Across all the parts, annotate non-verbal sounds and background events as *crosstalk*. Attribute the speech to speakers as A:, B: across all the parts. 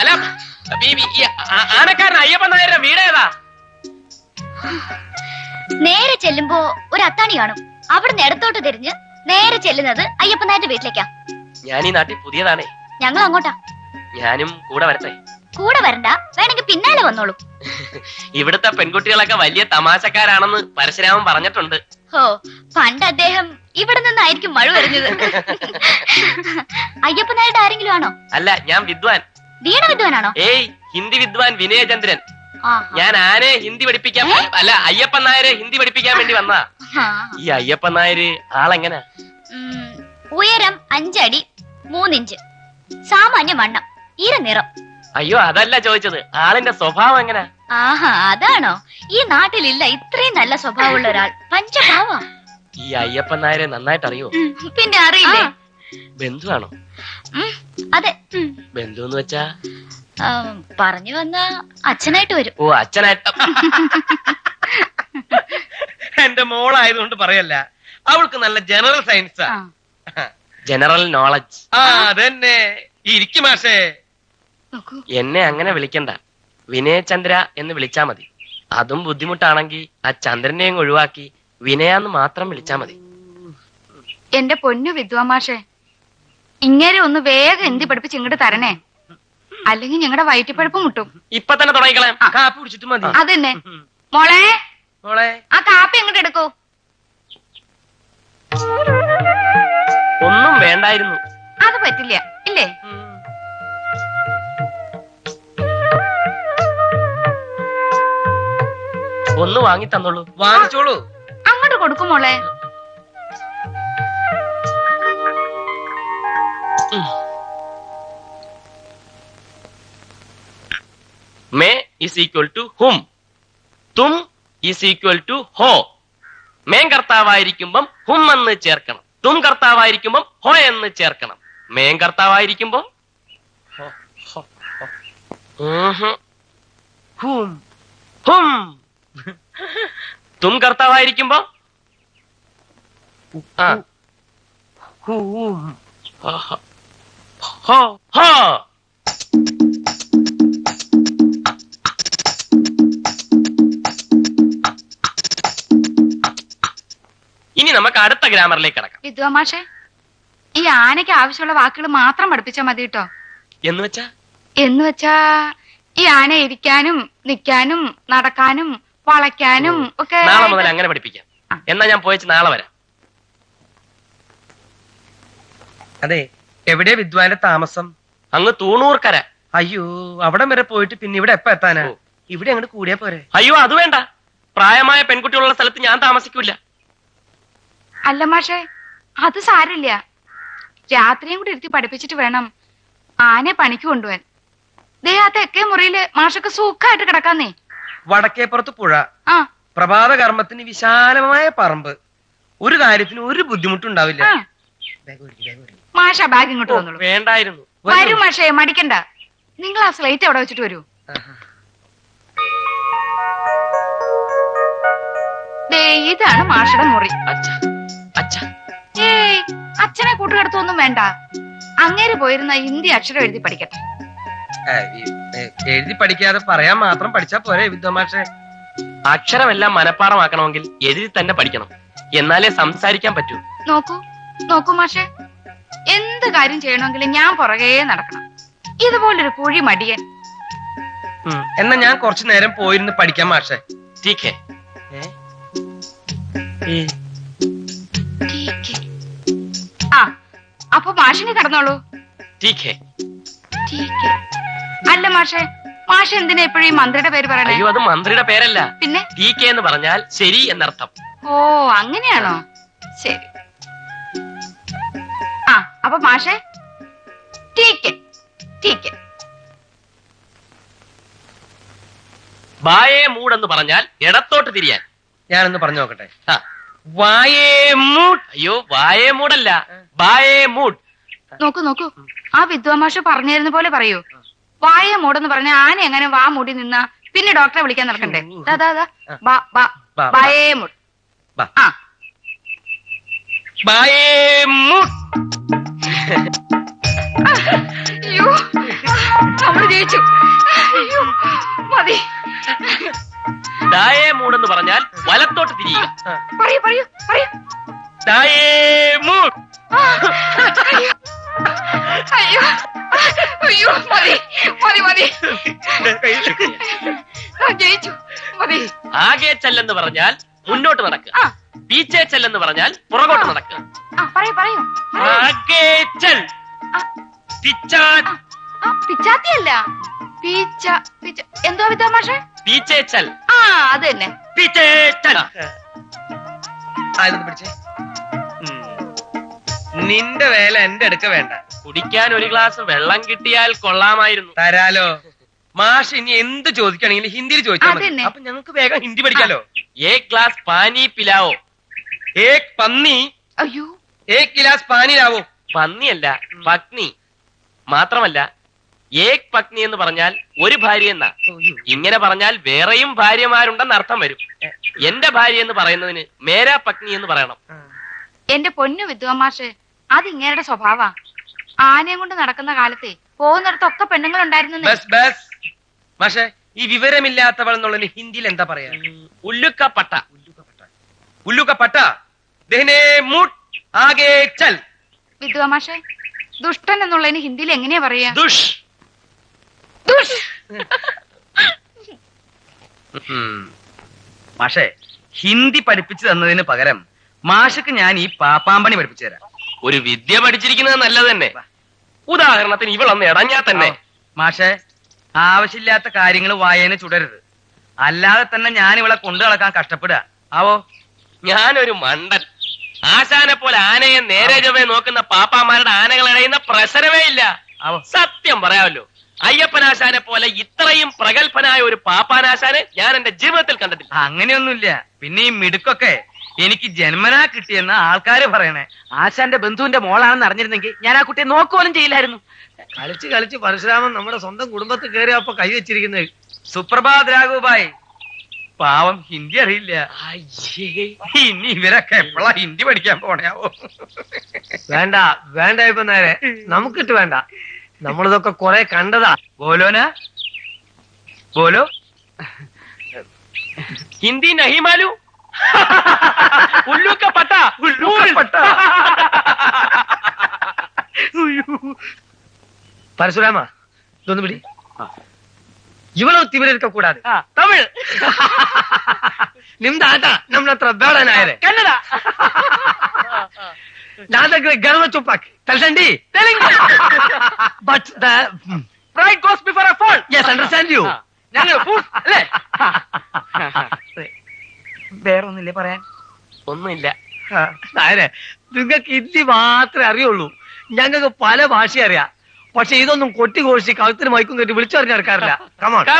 A: അല്ല ആനക്കാരൻ അയ്യപ്പൻ നായരുടെ വീട് ഏതാ?
B: നേരെ ചെല്ലുമ്പോ ഒരു അത്താണി കാണും. അവിടുന്ന് ഇടത്തോട്ട് തിരിഞ്ഞ് നേരെ ചെല്ലുന്നത് അയ്യപ്പനായിട്ട് വീട്ടിലേക്കാ.
A: ഞാൻ ഈ നാട്ടിൽ പുതിയതാണേ.
B: ഞങ്ങൾ അങ്ങോട്ടാ.
A: ഞാനും കൂടെ വരട്ടെ.
B: കൂടെ വരണ്ട വേണമെങ്കിൽ പിന്നാലെ വന്നോളൂ.
A: ഇവിടുത്തെ പെൺകുട്ടികളൊക്കെ വലിയ തമാശക്കാരാണെന്ന് പരശുരാമൻ പറഞ്ഞിട്ടുണ്ട്.
B: ഓ പണ്ട് അദ്ദേഹം ഇവിടെ നിന്നായിരിക്കും മഴ വരുന്നത്. അയ്യപ്പനായിട്ട് ആരെങ്കിലും ആണോ?
A: അല്ല ഞാൻ വിദ്വാൻ.
B: വീണ വിദ്വാനാണോ?
A: ഏയ് ഹിന്ദി വിദ്വാൻ വിനയചന്ദ്രൻ. ഞാൻ ആനെ ഹിന്ദി പഠിപ്പിക്കാൻ അല്ല അയ്യപ്പൻ നായരെ ഹിന്ദി പഠിപ്പിക്കാൻ വേണ്ടി
B: വന്നാ.
A: ഈ അയ്യപ്പൻ നായര് ആളെങ്ങനെ?
B: ഉയരം അഞ്ചടി മൂന്നിഞ്ച്. സാമാന്യ വണ്ണം ഈര നിറം.
A: അയ്യോ അതല്ല ചോദിച്ചത്. ആളിന്റെ സ്വഭാവം എങ്ങനെ?
B: ആഹാ അതാണോ? ഈ നാട്ടിലില്ല ഇത്രയും നല്ല സ്വഭാവമുള്ള ഒരാൾ. പഞ്ചഭാവ.
A: ഈ അയ്യപ്പൻ നായരെ നന്നായിട്ട് അറിയോ
B: പിന്നെ അറിയില്ലേ
A: ബന്ധുവാണോ?
B: ആണോ അതെ.
A: ബന്ധു എന്ന് വെച്ചാ?
B: പറഞ്ഞു വന്ന അച്ഛനായിട്ട് വരും.
A: ഓ അച്ഛനായിട്ട്.
C: എന്റെ മോളായതുകൊണ്ട് പറയല്ല. അവൾക്ക് നല്ല ജനറൽ സയൻസ്.
B: ആ,
A: ജനറൽ നോളജ്.
C: ആ അതന്നെ. ഇരിക്കും മാഷേ.
B: നോക്കൂ.
A: എന്നെ അങ്ങനെ വിളിക്കണ്ട. വിനയചന്ദ്ര എന്ന് വിളിച്ചാ മതി. അതും ബുദ്ധിമുട്ടാണെങ്കിൽ ആ ചന്ദ്രനെയും ഒഴിവാക്കി വിനയാന്ന് മാത്രം വിളിച്ചാ മതി.
D: എന്റെ പൊന്നു വിദ്വാമാഷേ ഇങ്ങനെ ഒന്ന് വേഗം എന്തി പഠിപ്പിച്ച് ഇങ്ങോട്ട് തരണേ? അല്ലെങ്കിൽ ഞങ്ങളുടെ വയറ്റിപ്പഴപ്പ് മുട്ടും.
A: ഇപ്പൊ തന്നെ തുടങ്ങിക്കളയാം
C: കാപ്പി കുടിച്ചിട്ട് മതി.
D: അതന്നെ. മോളെ
C: മോളെ.
D: ആ കാപ്പി എങ്ങോട്ട് എടുക്കൂ?
A: ഒന്നും വേണ്ടായിരുന്നു.
D: അത് പറ്റില്ല ഇല്ലേ?
A: ഒന്ന് വാങ്ങി തന്നോളൂ.
C: വാങ്ങിച്ചോളൂ.
D: അങ്ങോട്ട് കൊടുക്കും മോളെ.
A: മേ ഇസ് ഈക്വൽ ടു ഹും തും ഇസ് ഈക്വൽ ടു ഹോ. മേൻ കർത്താവായിരിക്കുമ്പം ഹും എന്ന് ചേർക്കണം. തും കർത്താവായിരിക്കുമ്പം ഹോ എന്ന് ചേർക്കണം. മേൻ കർത്താവായിരിക്കുമ്പം ഹോ, ഹോ, തും കർത്താവായിരിക്കുമ്പോ ഇനി നമുക്ക് അടുത്ത ഗ്രാമറിലേക്ക് കിടക്കാം.
D: വിദ്വാമാഷെ ഈ ആനയ്ക്ക് ആവശ്യമുള്ള വാക്കുകൾ മാത്രം പഠിപ്പിച്ചാൽ മതി കേട്ടോ
A: എന്ന് വെച്ചാ?
D: എന്ന് വെച്ചാ ഈ ആന ഇരിക്കാനും നിക്കാനും നടക്കാനും വളയ്ക്കാനും ഒക്കെ
A: നാളെ മുതൽ അങ്ങനെ പഠിപ്പിക്കാം. എന്നാ ഞാൻ പോയിച്ച് നാളെ വരാം.
C: അതെ എവിടെ വിദ്വാന്റെ താമസം?
A: അങ്ങ് തൂണൂർക്കര.
C: അയ്യോ അവിടം വരെ പോയിട്ട് പിന്നെ ഇവിടെ എപ്പ എത്താനാ. ഇവിടെ അങ്ങോട്ട് കൂടിയാ പോരെ.
A: അയ്യോ അത് വേണ്ട. പ്രായമായ പെൺകുട്ടികളുള്ള സ്ഥലത്ത് ഞാൻ താമസിക്കൂല
D: അല്ല മാഷേ അത് സാരില്ല രാത്രിയും കൂടി ഇരുത്തി പഠിപ്പിച്ചിട്ട് വേണം ആനെ പണിക്ക് കൊണ്ടുപോവാൻ ദേ ആ തെക്കേ മുറിയിൽ മാഷൊക്കെ സുഖമായിട്ട് കിടക്കാന്നേ.
C: വടക്കേപ്പുറത്ത് പുഴ.
D: ആ.
C: പ്രഭാത കർമ്മത്തിന് വിശാലമായ പറമ്പ്. ഒരു കാര്യത്തിന് ഒരു ബുദ്ധിമുട്ടുണ്ടാവില്ല
D: ആ. മാഷ ബാഗ് ഇങ്ങോട്ട് വന്നോളൂ
A: വേണ്ടായിരുന്നു.
D: വരൂ മാഷേ മടിക്കണ്ട. നിങ്ങൾ ആ സ്ലേറ്റ് അവിടെ വെച്ചിട്ട് വരൂ. ദേ ഇതാണ് മാഷയുടെ മുറി.
A: അച്ഛ അച്ഛ.
D: ഏയ് അച്ഛനെ കൂട്ടുകടത്തൊന്നും വേണ്ട. അങ്ങേര് പോയിരുന്ന ഹിന്ദി അക്ഷരം എഴുതി പഠിക്കട്ടെ.
C: എഴുതി പഠിക്കാതെ പറയാൻ മാത്രം പഠിച്ചാ പോരെ വിദ്വമാഷെ
A: അക്ഷരമെല്ലാം മനഃപ്പാടമാക്കണമെങ്കിൽ എഴുതി തന്നെ പഠിക്കണം. എന്നാലേ സംസാരിക്കാൻ പറ്റൂ.
D: നോക്കൂ. നോക്കൂ മാഷെ. എന്ത് കാര്യം ചെയ്യണമെങ്കിലും ഞാൻ പുറകെ നടക്കണം. ഇതുപോലൊരു കുഴി മടിയൻ.
C: എന്നാ ഞാൻ കുറച്ചു നേരം പോയിരുന്ന് പഠിക്കാം മാഷെ.
A: ടീക്കേ
D: ആ അപ്പൊ മാഷിന് കടന്നോളൂ.
A: ടീക്കേ.
D: അല്ല മാഷെ മാഷ എന്തിനാ എപ്പോഴും മന്ത്രിയുടെ പേര് പറയണേ?
A: അയ്യോ അത് മന്ത്രിയുടെ പേരല്ല.
D: പിന്നെ?
A: ടീക്കേ എന്ന് പറഞ്ഞാൽ ശരി എന്നർത്ഥം.
D: ഓ അങ്ങനെയാണോ? ശരി. അപ്പൊ മാഷേ ടീക്ക് ടീക്ക്
A: വായേ മൂഡ് എന്ന് പറഞ്ഞാൽ ഇടത്തോട്ട് തിരിയാൻ.
C: ഞാനൊന്ന് പറഞ്ഞു നോക്കട്ടെ.
A: ആ.
C: വായേ മൂട്.
A: അയ്യോ വായേ മൂടല്ല. വായേ മൂട്.
D: നോക്കൂ നോക്കൂ. ആ വിദ്വാമാഷ പറഞ്ഞിരുന്ന പോലെ പറയൂ. വായ മൂടെന്ന് പറഞ്ഞ ആന എങ്ങനെ വാ മൂടി നിന്നാ പിന്നെ ഡോക്ടറെ വിളിക്കാൻ നടക്കണ്ടേ? ദാ, ദാ, ദാ. ബാ, ബാ. ബായേ മൂട്.
C: ബാ.
D: ആ.
C: വായേ
D: അയ്യോ. നമ്മൾ ജയിച്ചു. അയ്യോ മതി.
A: ദായേ മൂടെന്ന് പറഞ്ഞാൽ വലത്തോട്ട് തിരിയുക.
D: പറയൂ പറയൂ പറയൂ.
A: ദായേ മൂട്.
D: അയ്യോ. അയ്യോ മതി മതി മതി. ജയിച്ചു. മതി.
A: ആകെ ചെല്ലെന്ന് പറഞ്ഞാൽ മുന്നോട്ട് നടക്കുക. പീച്ചേ ചെല്ലെന്ന് പറഞ്ഞാൽ പുറകോട്ട് നടക്കുക.
D: പറയൂ പറയൂ. പിച്ചാത്തിയല്ല. പീച്ച പീച്ച. എന്തോ വിദ്യാ
A: പീച്ചേച്ചൽ.
D: ആ അത് തന്നെ
A: പീച്ചേ ചെൽ
C: പിടിച്ചേ? നിന്റെ വേല എന്റെ അടുക്ക വേണ്ട.
A: കുടിക്കാൻ ഒരു ഗ്ലാസ് വെള്ളം കിട്ടിയാൽ കൊള്ളാമായിരുന്നു.
C: തരാലോ. മാഷ് ഇനി എന്ത് ചോദിക്കണെങ്കിലും ഹിന്ദിയിൽ ചോദിച്ചാൽ അപ്പൊ ഞങ്ങൾക്ക് വേഗം ഹിന്ദി പഠിക്കാലോ.
A: ഏക് ഗ്ലാസ് പാനി പിലാവോ?
C: ഏക് പന്നി.
D: അയ്യോ.
C: ഏക് ഗിലാസ് പാനി ലാവോ
A: പന്നിയല്ല പത്നി. മാത്രമല്ല ഏക് പത്നി എന്ന് പറഞ്ഞാൽ ഒരു ഭാര്യ എന്നാ. ഇങ്ങനെ പറഞ്ഞാൽ വേറെയും ഭാര്യമാരുണ്ടെന്ന് അർത്ഥം വരും. എന്റെ ഭാര്യ എന്ന് പറയുന്നതിന് മേരാ പത്നി എന്ന് പറയണം.
D: എന്റെ പൊന്നു വിദ്വാമാഷ് അത് ഇങ്ങേരുടെ സ്വഭാവാ. ആനയും കൊണ്ട് നടക്കുന്ന കാലത്തെ പോകുന്നിടത്തൊക്കെ പെണ്ണുങ്ങൾ ഉണ്ടായിരുന്നു
C: മാഷെ ഈ വിവരമില്ലാത്തവൾ എന്നുള്ളതിന് ഹിന്ദിയിൽ എന്താ പറയാ?
A: ഉല്ലുക്കപ്പട്ട.
C: ഉല്ലുക്കപ്പട്ട. പട്ട ദഹനെ മുട്ട്. ആകെ ചൽ.
D: വിദ്വാ മാഷേ ദുഷ്ടൻ എന്നുള്ളതിന് ഹിന്ദിയിൽ എങ്ങനെയാ പറയാ?
A: ദുഷ്.
D: ദുഷ്.
E: മാഷേ ഹിന്ദി പഠിപ്പിച്ചു തന്നതിന് പകരം മാഷക്ക് ഞാൻ ഈ പാപ്പാമ്പണി പഠിപ്പിച്ചു തരാം.
A: ഒരു വിദ്യ പഠിച്ചിരിക്കുന്നത് നല്ലത് തന്നെ. ഉദാഹരണത്തിന് ഇവളൊന്ന് ഇടഞ്ഞാ തന്നെ.
E: മാഷേ ആവശ്യമില്ലാത്ത കാര്യങ്ങൾ വായന ചുടരുത്. അല്ലാതെ തന്നെ ഞാൻ ഇവളെ കൊണ്ടു നടക്കാൻ കഷ്ടപ്പെടുക. ആവോ?
A: ഞാനൊരു മണ്ടൻ. ആശാനെ പോലെ ആനയെ നേരെ ചൊവ്വേ നോക്കുന്ന പാപ്പാമാരുടെ ആനകൾ അടയുന്ന പ്രസരമേ ഇല്ല. സത്യം പറയാമല്ലോ. അയ്യപ്പനാശാനെ പോലെ ഇത്രയും പ്രഗത്ഭനായ ഒരു പാപ്പാനാശാനെ ഞാൻ എന്റെ ജീവിതത്തിൽ കണ്ടിട്ടില്ല.
E: അങ്ങനെയൊന്നുമില്ല. പിന്നെ ഈ മിടുക്കൊക്കെ എനിക്ക് ജന്മനാ കിട്ടിയെന്ന ആൾക്കാര് പറയണേ.
F: ആശാന്റെ ബന്ധുവിന്റെ മോളാണെന്ന് അറിഞ്ഞിരുന്നെങ്കിൽ ഞാൻ ആ കുട്ടിയെ നോക്കുപോലും ചെയ്യില്ലായിരുന്നു.
C: കളിച്ച് കളിച്ച് പരശുരാമൻ നമ്മുടെ സ്വന്തം കുടുംബത്തിൽ കയറി അപ്പൊ കൈ വെച്ചിരിക്കുന്നത്
E: സുപ്രഭാത് രാഘുബായ് പാവം ഹിന്ദി അറിയില്ല. ഇനി ഇവരൊക്കെ എപ്പോഴാ ഹിന്ദി പഠിക്കാൻ പോണയാവോ?
C: വേണ്ട വേണ്ട ഇപ്പൊ നേരെ നമുക്കിട്ട് വേണ്ട. നമ്മളിതൊക്കെ കൊറേ കണ്ടതാ.
E: ബോലോന? ബോലോ?
A: ഹിന്ദി നഹിമാലു പട്ട.
C: പരശുരാമ ഇതൊന്ന് പിടി ഇവളോ തിമിരക്ക കൂടാതെ
A: തമിഴ്. *laughs*
C: ನಿಮ್ದ ಆಟ ನಮ್ನ ಹತ್ರ ಬೇಡ ನಾಯರೆ. ಕನ್ನಡ. *laughs* ನಾದಕ್ಕೆ ಗರ್ವ ಚುಪ್ಪಾಕಿ. ತಲ್ಸಂಡಿ? But the
A: pride goes before a fall
C: yes understand you
A: ഞങ്ങൾ അല്ലേ
E: വേറൊന്നില്ലേ പറയാൻ?
A: ഒന്നുമില്ല.
C: നായരെ നിങ്ങൾക്ക് ഹിന്ദി മാത്രമേ അറിയുള്ളൂ. ഞങ്ങൾക്ക് പല ഭാഷ അറിയാം. പക്ഷെ ഇതൊന്നും കൊട്ടി കോഴിച്ച് കഴുത്തിന് മയക്കും കെട്ടി വിളിച്ചറിഞ്ഞെടുക്കാറില്ല
A: കമാ *laughs*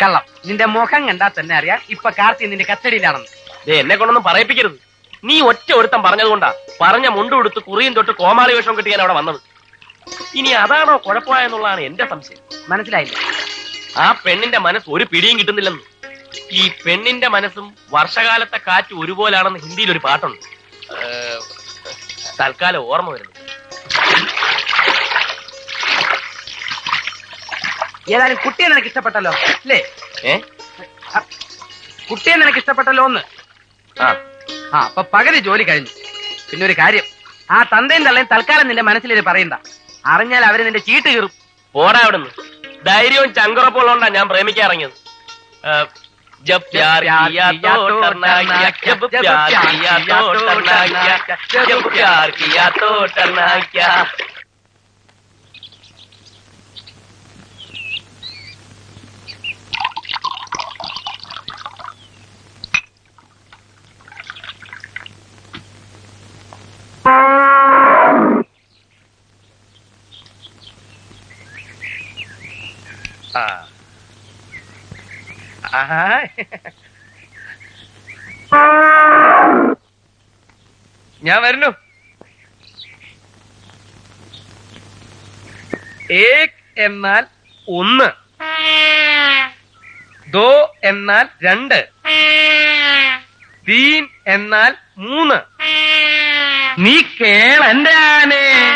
F: കള്ളം. നിന്റെ മുഖം കണ്ടാ തന്നെ അറിയാം ഇപ്പൊ കാർത്തി നിന്റെ കസ്റ്റഡിയിലാണെന്ന്.
A: ദേ എന്നെ കൊണ്ടൊന്നും പറയിപ്പിക്കരുത്. നീ ഒറ്റ ഒരുത്തം പറഞ്ഞതുകൊണ്ടാ പറഞ്ഞ മുണ്ടും എടുത്ത് കുറിയും തൊട്ട് കോമാളി വേഷം കിട്ടി ഞാൻ അവിടെ വന്നത്. ഇനി അതാണോ കുഴപ്പമായെന്നുള്ളതാണ് എന്റെ സംശയം.
F: മനസ്സിലായില്ല.
A: ആ പെണ്ണിന്റെ മനസ്സ് ഒരു പിടിയും കിട്ടുന്നില്ലെന്ന്. ഈ പെണ്ണിന്റെ മനസ്സും വർഷകാലത്തെ കാറ്റ് ഒരുപോലാണെന്ന് ഹിന്ദിയിൽ ഒരു പാട്ടുണ്ട്. ഏഹ്, തൽക്കാലം ഓർമ്മ വരുന്നു.
F: ഏതായാലും കുട്ടിയെ നിനക്ക് ഇഷ്ടപ്പെട്ടല്ലോ അല്ലേ
A: ഏ
F: കുട്ടിയെ നിനക്ക് ഇഷ്ടപ്പെട്ടല്ലോ ഒന്ന്
A: ആ
F: ആ അപ്പൊ പകല് ജോലി കഴിഞ്ഞു പിന്നെ ഒരു കാര്യം ആ തന്തയും തള്ളയും തൽക്കാലം നിന്റെ മനസ്സിലൊരു പറയണ്ട അറിഞ്ഞാൽ അവര് നിന്റെ ചീട്ട് കീറും
A: പോടാ അവിടുന്ന് ധൈര്യവും ചങ്കുറപ്പുള്ളതുകൊണ്ടാ ഞാൻ പ്രേമിക്കാറിങ്ങിയത് ഏഹ്, जब प्यार किया तो डरना क्या जब प्यार किया तो डरना क्या जब प्यार किया तो डरना क्या
C: ഞാൻ വരുന്നു. ഏക് എന്നാൽ ഒന്ന്. ദോ എന്നാൽ രണ്ട്. തീൻ എന്നാൽ മൂന്ന്. നീ കേളന്റെ ആനേ.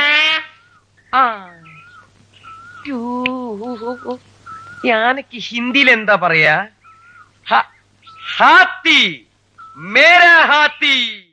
C: ആനക്ക് ഹിന്ദിയിൽ എന്താ പറയാ? ഹാത്തി. മേരാ ഹാത്തി.